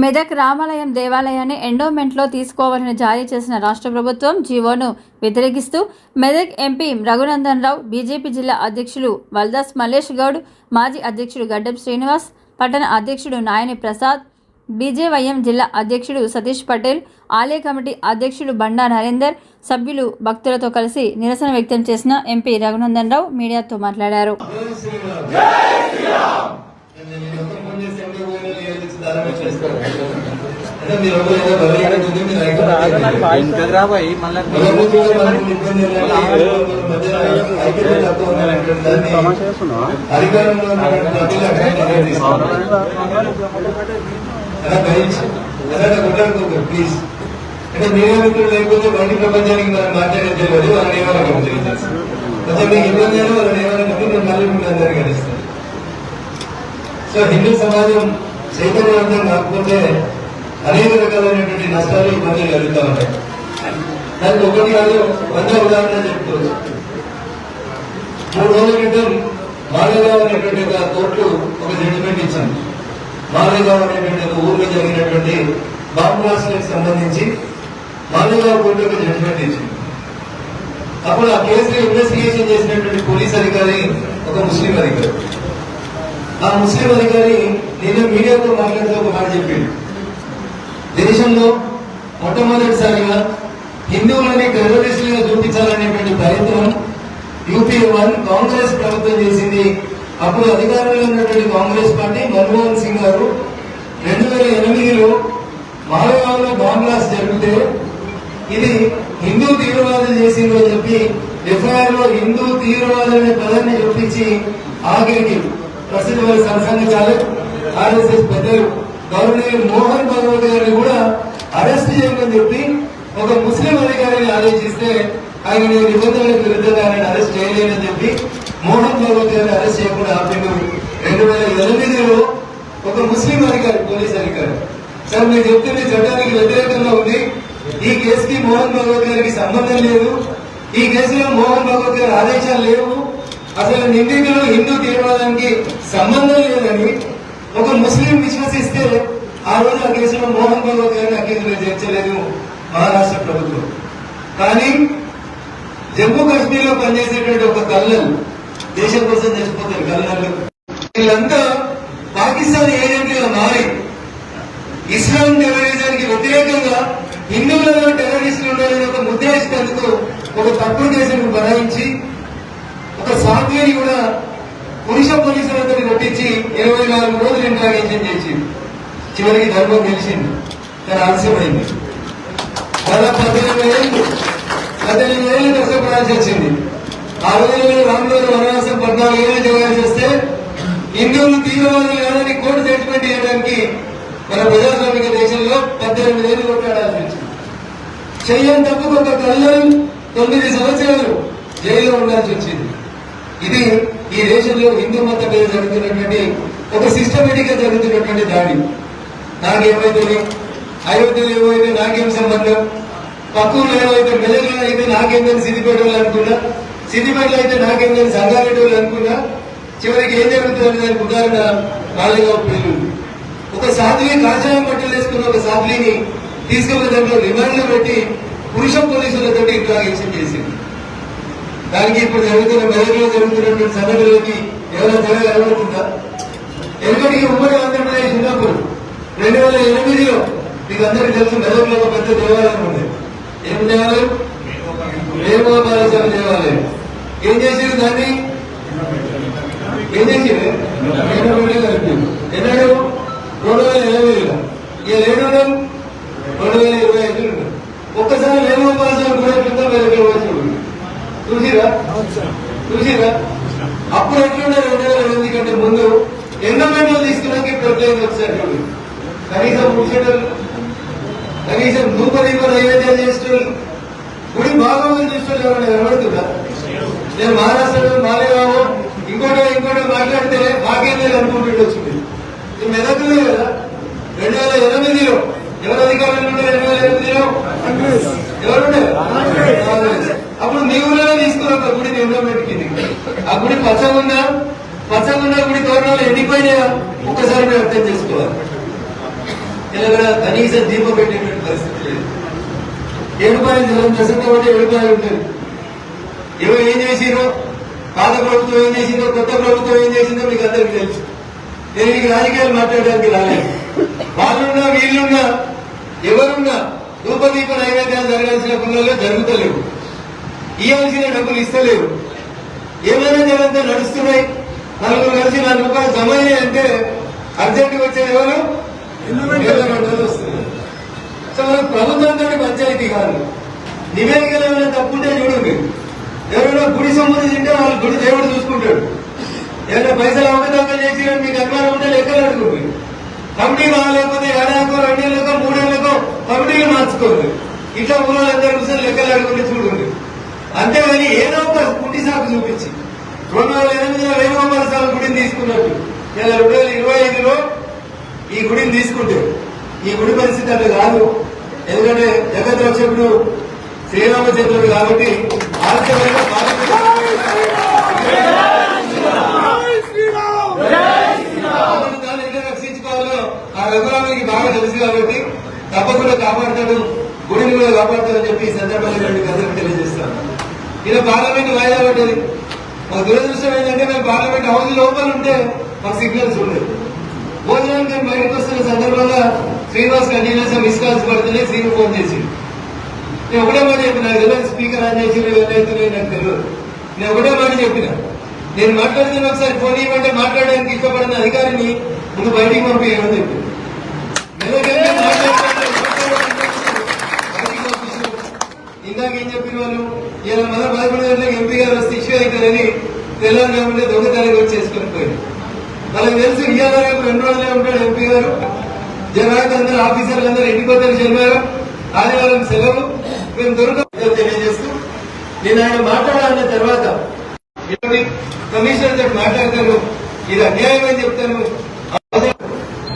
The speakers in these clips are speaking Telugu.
మెదక్ రామాలయం దేవాలయాన్ని ఎండోమెంట్లో తీసుకోవాలని జారీ చేసిన రాష్ట్ర ప్రభుత్వం జీవోను వ్యతిరేకిస్తూ మెదక్ ఎంపీ రఘునందన్ రావు బీజేపీ జిల్లా అధ్యక్షులు వల్దాస్ మల్లేష్ గౌడ్ మాజీ అధ్యక్షుడు గడ్డం శ్రీనివాస్ పట్టణ అధ్యక్షుడు నాయని ప్రసాద్ బీజేవైఎం జిల్లా అధ్యక్షుడు సతీష్ పటేల్ ఆలయ కమిటీ అధ్యక్షుడు బండా నరేందర్ సభ్యులు భక్తులతో కలిసి నిరసన వ్యక్తం చేసిన ఎంపీ రఘునందన్ రావు మీడియాతో మాట్లాడారు. నేను మళ్ళీ ప్లీజ్ అంటే లేకపోతే బయట ప్రపంచానికి మనం మాట్లాడేది తెలియదు కొంచెం మీకు ఇబ్బంది అయినా నేను మళ్ళీ మీకు అందరికీ సో హిందూ సమాజం చైతన్యవంతం కాకపోతే అనేక రకాలైనటువంటి నష్టాలు ఇబ్బందులు కలుగుతూ ఉంటాయి దానికి ఒకటి కాదు వంద ఉదాహరణ చెప్పుకోవచ్చు మూడు రోజుల క్రితం మాలేగావ్ అనేటువంటి ఒక కోర్టు ఒక జడ్జిమెంట్ ఇచ్చింది మాలేగావ్ అనేటువంటి ఒక ఊర్లో జరిగినటువంటి బాంబు బ్లాస్ట్లకు సంబంధించి మాలేగావ్ కోర్టు ఒక జడ్జిమెంట్ ఇచ్చింది. అప్పుడు ఆ కేసులో ఇన్వెస్టిగేషన్ చేసినటువంటి పోలీస్ అధికారి ఒక ముస్లిం అధికారి. ఆ ముస్లిం అధికారి నేను మీడియాతో మాట్లాడుతూ ఒక మాట చెప్పిండు. దేశంలో మొట్టమొదటిసారిగా హిందువులని టెర్రరిస్టులుగా చూపించాలనేటువంటి ప్రయత్నం యూపీ వన్ కాంగ్రెస్ ప్రభుత్వం చేసింది. అప్పుడు అధికారంలో ఉన్నటువంటి కాంగ్రెస్ పార్టీ మన్మోహన్ సింగ్ గారు రెండు వేల ఎనిమిదిలో మాలగాంలో బాంగ్లాస్ జరిగితే ఇది హిందూ తీవ్రవాదం చేసిందో చెప్పి ఎఫ్ఐఆర్లో హిందూ తీవ్రవాదం అనే పదాన్ని చూపించి ఆఖరికి ప్రసిద్ధ వారి సంఘ ఆర్ఎస్ఎస్ పెద్దలు గౌరవనీయ మోహన్ భగవత్ గారిని కూడా అరెస్ట్ చేయమని చెప్పి ఒక ముస్లిం అధికారిని ఆదేశిస్తే ఆయన నేను నిబంధనలకు విరుద్ధంగా ఆయన అరెస్ట్ చేయలేనని చెప్పి మోహన్ భగవత్ గారిని అరెస్ట్ చేయకుండా ఆపిండు. రెండు వేల ఎనిమిదిలో ఒక ముస్లిం అధికారి పోలీస్ అధికారి. సార్ మీరు చెప్తున్న చట్టానికి వ్యతిరేకంగా ఉంది. ఈ కేసుకి మోహన్ భగవత్ గారికి సంబంధం లేదు. ఈ కేసులో మోహన్ భగవత్ గారి ఆదేశాలు లేవు. అసలు నిందితులు హిందూ తీవ్రవాదానికి సంబంధం లేదని ఒక ముస్లిం విశ్వసిస్తే ఆ రోజు ఆ కేసులో మోహన్ భగవత్ గారిని అక్యూజులు చేర్చలేదు మహారాష్ట్ర ప్రభుత్వం. కానీ జమ్మూ కాశ్మీర్లో పనిచేసేటువంటి ఒక కల్లలు దేశం కోసం చచ్చిపోతారు కల్లలు వీళ్ళంతా పాకిస్తాన్ ఏజెంట్లుగా మారి ఇస్లాం టెర్రరిజానికి వ్యతిరేకంగా హిందువులలో టెర్రరిస్టులు ఉండాలని ఒక ముద్రేసినందుకు ఒక తప్పుడు కేసును బనాయించి ఒక సాధ్విని కూడా పురుష పోలీసులతో కొట్టించి ఇరవై నాలుగు రోజులు చేసింది చివరికి ధర్మం గెలిచింది కానీ ఆలస్యమైంది. దాదాపు పద్దెనిమిది ఏళ్ళు పద్దెనిమిది ఏళ్ళు కష్టపడాల్సి వచ్చింది ఆ రోజుల్లో రాములు వనవాసం పద్నాలుగు ఏళ్ళు చేయాల్సి వస్తే హిందువులు తీవ్రవాదులు కాదని కోర్టు జడ్జిమెంట్ చేయడానికి మన ప్రజాస్వామిక దేశంలో పద్దెనిమిది ఏళ్ళు కొట్టాడాల్సి వచ్చింది. చెయ్యని తప్పుకు ఒక కళ్ళం తొమ్మిది సంవత్సరాలు జైల్లో ఉండాల్సి వచ్చింది. ఇది ఈ దేశంలో హిందూ మతం మీద జరుగుతున్నటువంటి ఒక సిస్టమేటిక్గా జరుగుతున్నటువంటి దాడి. నాకేమైతుంది అయోధ్యలో ఏమైతే నాకేం సంబంధం పక్కూరులో ఏమైతే మెదడులో అయితే నాకేందని సిద్దిపేట వాళ్ళు అనుకున్నా సిద్దిపేటలో అయితే నాకేందని సంగారెడ్డి వాళ్ళు అనుకున్నా చివరికి ఏం జరుగుతుంది దానికి ఉదాహరణ మాలేగావ్ పెళ్ళి ఒక సాధ్వి కాషాయం బట్టలు వేసుకున్న ఒక సాధ్విని తీసుకున్న దాంట్లో రిమాండ్లో పెట్టి పురుష పోలీసులతో ఇంట్రాగేషన్ చేసింది. దానికి ఇప్పుడు జరుగుతున్న మెదడులో జరుగుతున్నటువంటి సంఘటనలకి ఏమైనా తెలియదు అనుకుంటుందా ఎందుకంటే ఉమ్మడి ఆంధ్రప్రదేశ్ ఉన్నప్పుడు రెండు వేల ఎనిమిదిలో మీకు అందరికీ తెలుసు మెదడులో ఒక పెద్ద దేవాలయం ఉంది. ఏం దేవాలయం? వేణుగోపాలస్వామి దేవాలయం. ఏం చేసారు దాన్ని? ఏం చేసారు ఎన్నాడు? రెండు వేల ఎనిమిదిలో. ఇక ఏడు రెండు? వేల ఇరవై ఐదు ఒక్కసారి వేణుగోపాలస్వామి కూడా క్రితం వేరే వచ్చాడు చూసిరా? చూసిరా? అప్పుడు ఎట్లుండే రెండు వేల ఎనిమిది కంటే ముందు? ఎండమెంట్లో తీసుకున్నాక ఇప్పుడు ఎట్లయింది ఒకసారి చూడు. కనీసం ముచ్చటలు కనీసం ధూపదీప నైవేద్యాలు చేసేటోళ్ళు గుడి భాగవతం చేసేటోళ్ళు ఎవరైనా కనబడుతుందా నేను మహారాష్ట్రలో మాలేగామో ఇంకోటో ఇంకోటో మాట్లాడితే మాకేం లేదు అనుకుంటుండే వచ్చింది. ఇది మెదకులే కదా రెండు వేల ఎనిమిదిలో ఎవరు అధికారంలో ఉండే రెండు వేల ఎనిమిదిలో? ఎవరుండే కాంగ్రెస్. అప్పుడు మీ ఊళ్ళో తీసుకున్న ఒక గుడి ఎండోమెంట్కి ఆ గుడి పచ్చగుందా పచ్చగున్న గుడి తోరణాలు ఎండిపోయినాయా? ఒక్కసారి మీరు అర్థం చేసుకోవాలి. ఇలా కనీసం దీపం పెట్టేటువంటి పరిస్థితి లేదు. ఏడుపాయలు జలం ప్రసంగం కాబట్టి ఏడుపాయలు ఉంటుంది ఏమో ఏం చేసిరో పాత ప్రభుత్వం ఏం చేసిందో కొత్త ప్రభుత్వం ఏం చేసిందో మీకు అందరికీ తెలుసు. నేను మీకు రాజకీయాలు మాట్లాడడానికి రాలేదు. వాళ్ళున్నా వీళ్ళున్నా ఎవరున్నా ధూపదీప నైవేద్యాలు జరగాల్సిన పనులలో జరుగుతలేవు. ఇవ్వాల్సిన డబ్బులు ఇస్తలేవు. ఏమైనా జరంతా నడుస్తున్నాయి? నలుగురు కలిసి నాలుగు రూపాయలు జమ అయ్యాయి అంటే అర్జెంటుగా వచ్చేది ఎవరు? సో మన ప్రభుత్వంతో పంచాయతీ కాదు. నివేదికలు ఏమైనా తప్పుంటే చూడండి ఎవరైనా గుడి తింటే వాళ్ళ గుడి దేవుడు చూసుకుంటాడు. ఏదైనా పైసలు అవకతవకలు చేసి మీకు అభిమానం ఉంటే లెక్కలు అడుగుతుంది కమిటీ కాలేకపోతే ఏడాదికో రెండేళ్ళకో మూడేళ్ళకో కమిటీలు మార్చుకోరు ఇట్లా ఊళ్ళందరూ కూర్చొని లెక్కలు అడుగుంటే చూడండి అంతేగాని ఏదో ఒక కుట్టి సాకు చూపించి? రెండు వేల ఎనిమిదిలో వేణుగోపాల స్వామి గుడిని తీసుకున్నట్టు. ఇలా రెండు వేల ఇరవై ఐదులో ఈ గుడిని తీసుకుంటే ఈ గుడి పరిస్థితి అట్లా కాదు. ఎందుకంటే జగత్ రక్షకుడు శ్రీరామచంద్రుడు కాబట్టి ఆలస్యమైన రక్షించుకోవాలో ఆ రఘురామునికి బాగా తెలుసు కాబట్టి తప్పకుండా కాపాడతాడు గుడిని కూడా కాపాడతాడని చెప్పి ఈ సందర్భంగా రెండు తెలియజేస్తాను. ఇలా పార్లమెంట్ వాయిదా పడ్డది. మా దురదృష్టం ఏంటంటే మేము పార్లమెంట్ హౌస్ లోపల ఉంటే మాకు సిగ్నల్స్ ఉండేది భోజనానికి మేము బయటకు వస్తున్న సందర్భంగా శ్రీనివాస్ కంటిన్యూస్ మిస్ కాల్స్ పడుతున్నాయి శ్రీను ఫోన్ చేసి నేను ఒకటే మాట చెప్పిన నాకు తెలియదు స్పీకర్ ఆన్ చేసి ఎవరైతున్నాయి నాకు తెలియదు. నేను ఒకటే మాట చెప్పిన నేను మాట్లాడితే ఒకసారి ఫోన్ ఇవ్వమంటే మాట్లాడడానికి ఇష్టపడిన అధికారిని ముందు బయటికి పంపించామని చెప్పి ఎందుకంటే మాట్లాడడానికి బయటికి పంపించు. ఇందాక ఏం చెప్పిన వాళ్ళు ఇలా మన పదకొండు గంటలకు ఎంపీ గారు వస్తే ఇష్యూ అవుతారని తెలంగాణ దొంగతనం దొంగతనంగా చేసుకొని పోయింది మనకు తెలుసు ఇవాళ రేపు రెండు రోజులే ఉంటాడు ఎంపీ గారు. జనాలకు అందరూ ఆఫీసర్లు అందరూ ఎండిపోతారు పోతారు శనివారం. ఆదివారం సెలవు. మేము దొరకదు తెలియజేస్తూ నేను ఆయన మాట్లాడాలన్న తర్వాత కమిషనర్ తోటి మాట్లాడతాను. ఇది అన్యాయం అని చెప్తాను.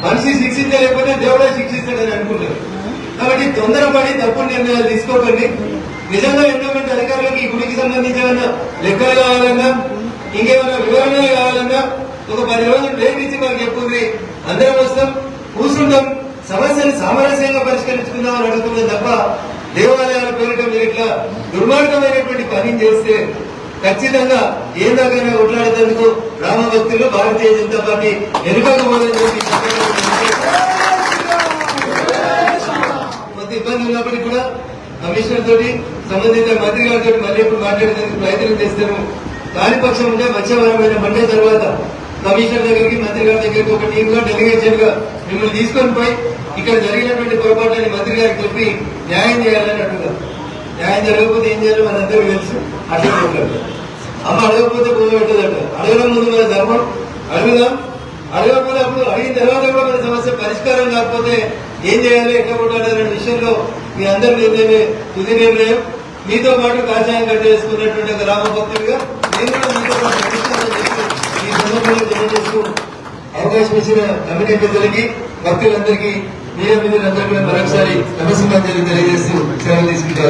మనిషి శిక్షించలేకపోతే దేవుడే శిక్షిస్తాడని అనుకుంటారు. కాబట్టి తొందరపడి తప్పుడు నిర్ణయాలు తీసుకోకండి. నిజంగా ఎండోమెంట్ అధికారులకు ఈ గుడికి సంబంధించిన లెక్కలు కావాలన్నా ఇంకేమైనా వివరణలు కావాలన్నా ఒక పది రోజులు బ్రేక్ ఇచ్చి మాకు చెప్పుంది. అందరం వస్తాం కూర్చుంటాం సమస్యను సామరస్యంగా పరిష్కరించుకుందాం అని అడుగుతున్నాం తప్ప దేవాలయాల పేరిట మీరు ఇట్లా దుర్మార్గమైనటువంటి పని చేస్తే ఖచ్చితంగా ఏం దగ్గర కొట్లాడేందుకు రామ భక్తులు భారతీయ జనతా పార్టీ వెనుకకపోదని చెప్పి కొంత ఇబ్బంది ఉన్నప్పటికీ కూడా కమిషనర్ తోటి సంబంధిత మంత్రి గారితో మళ్ళీ ఇప్పుడు మాట్లాడేందుకు ప్రయత్నం చేస్తాను దాని పక్షం ఉంటే వచ్చే మండే తర్వాత కమిషనర్ దగ్గరికి మంత్రి గారి దగ్గరికి ఒక టీమ్గా డెలిగేషన్గా మిమ్మల్ని తీసుకొని పోయి ఇక్కడ జరిగినటువంటి పొరపాట్లని మంత్రి గారికి చెప్పి న్యాయం చేయాలని అడుగుతాం న్యాయం జరగకపోతే ఏం చేయాలో మనందరికీ తెలుసు. అట్లా అమ్మ అడగకపోతే పోగొట్టదంట అడగడం ముందు మన ధర్మం. అడుగుదాం. అడగకపోతే అప్పుడు అడిగిన తర్వాత కూడా మన సమస్య పరిష్కారం కాకపోతే ఏం చేయాలి ఎక్కడ కొట్టాలి అనే విషయంలో మీ అందరి నిర్ణయమే తుది నిర్ణయం మీతో పాటు కాషాయం కట్టేసుకున్నటువంటి ఒక రామ భక్తుడిగా నేను కూడా మీతో పాటు ఈ సందర్భంలో తెలియజేస్తూ అవకాశం ఇచ్చిన కమిటీ పెద్దలకి భక్తులందరికీ మీడియా మిత్రులందరూ కూడా మరొకసారి నమస్కారం తెలియజేస్తూ సెలవు తీసుకుంటా